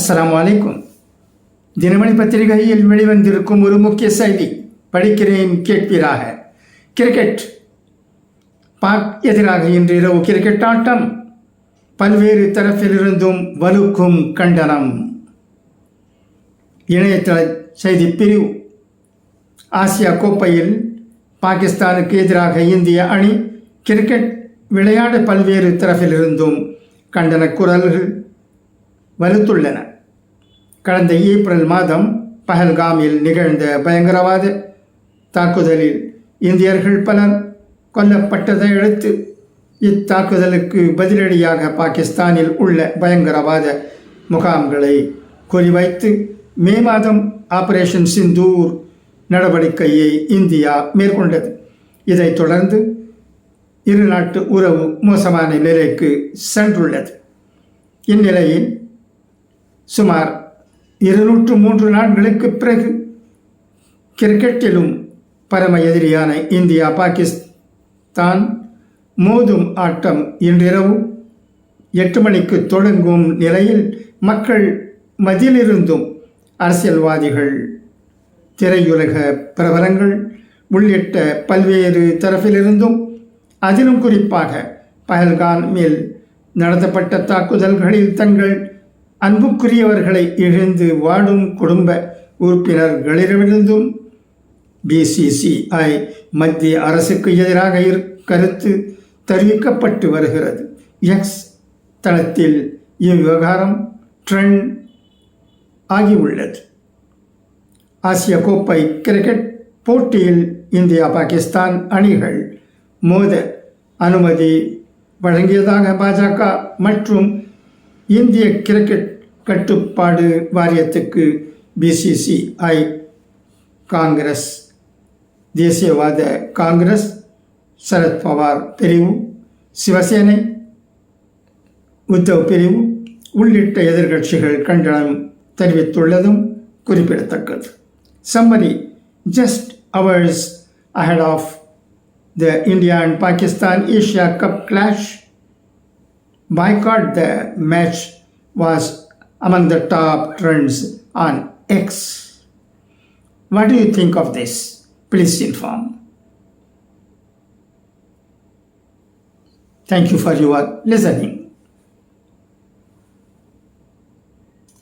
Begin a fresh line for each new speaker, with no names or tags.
அஸ்லாம் வலைக்கும் தினமணி பத்திரிகையில் வெளிவந்திருக்கும் ஒரு முக்கிய செய்தி படிக்கிறேன் கேட்பீராக கிரிக்கெட் பாக் எதிராக இன்று இரவு கிரிக்கெட் ஆட்டம் பல்வேறு தரப்பிலிருந்தும் வலுக்கும் கண்டனம் இணையதள செய்தி பிரிவு ஆசியா கோப்பையில் பாகிஸ்தானுக்கு எதிராக இந்திய அணி கிரிக்கெட் விளையாட பல்வேறு தரப்பிலிருந்தும் கண்டன குரல்கள் மறுத்துள்ளன கடந்த ஏப்ரல் மாதம் பஹல்காமில் நிகழ்ந்த பயங்கரவாத தாக்குதலில் இந்தியர்கள் பலர் கொல்லப்பட்டதை அடுத்து இத்தாக்குதலுக்கு பதிலடியாக பாகிஸ்தானில் உள்ள பயங்கரவாத முகாம்களை குறிவைத்து மே மாதம் ஆபரேஷன் சிந்தூர் நடவடிக்கையை இந்தியா மேற்கொண்டது இதைத் தொடர்ந்து இரு நாட்டு உறவு மோசமான நிலைக்கு சென்றுள்ளது இந்நிலையில் சுமார் இருநூற்று மூன்று நாட்களுக்கு பிறகு கிரிக்கெட்டிலும் பரம எதிரியான இந்தியா பாகிஸ்தான் மோதும் ஆட்டம் இன்றிரவு எட்டு மணிக்கு தொடங்கும் நிலையில் மக்கள் மதியிலிருந்தும் அரசியல்வாதிகள் திரையுலக பிரபலங்கள் உள்ளிட்ட பல்வேறு தரப்பிலிருந்தும் அதிலும் குறிப்பாக பஹல்கான் மேல் நடத்தப்பட்ட தாக்குதல்களில் தங்கள் அன்புக்குரியவர்களை இழந்து வாடும் குடும்ப உறுப்பினர்களிடமிருந்தும் பிசிசிஐ மத்திய அரசுக்கு எதிராக இரு கருத்து தெரிவிக்கப்பட்டு வருகிறது எக்ஸ் தளத்தில் இவ்விவகாரம் ட்ரெண்ட் ஆகியுள்ளது ஆசிய கோப்பை கிரிக்கெட் போட்டியில் இந்தியா பாகிஸ்தான் அணிகள் மோத அனுமதி வழங்கியதாக பாஜக மற்றும் இந்திய கிரிக்கெட் கட்டுப்பாடு வாரியத்துக்கு பிசிசிஐ காங்கிரஸ் தேசியவாத காங்கிரஸ் சரத்பவார் பிரிவு சிவசேனை உத்தவ் பிரிவு உள்ளிட்ட எதிர்கட்சிகள் கண்டனம் தெரிவித்துள்ளதும் குறிப்பிடத்தக்கது summary just hours ahead of the India and Pakistan Asia Cup clash boycott the match was among the top trends on X. What do you think of this? Please inform. Thank you for your listening.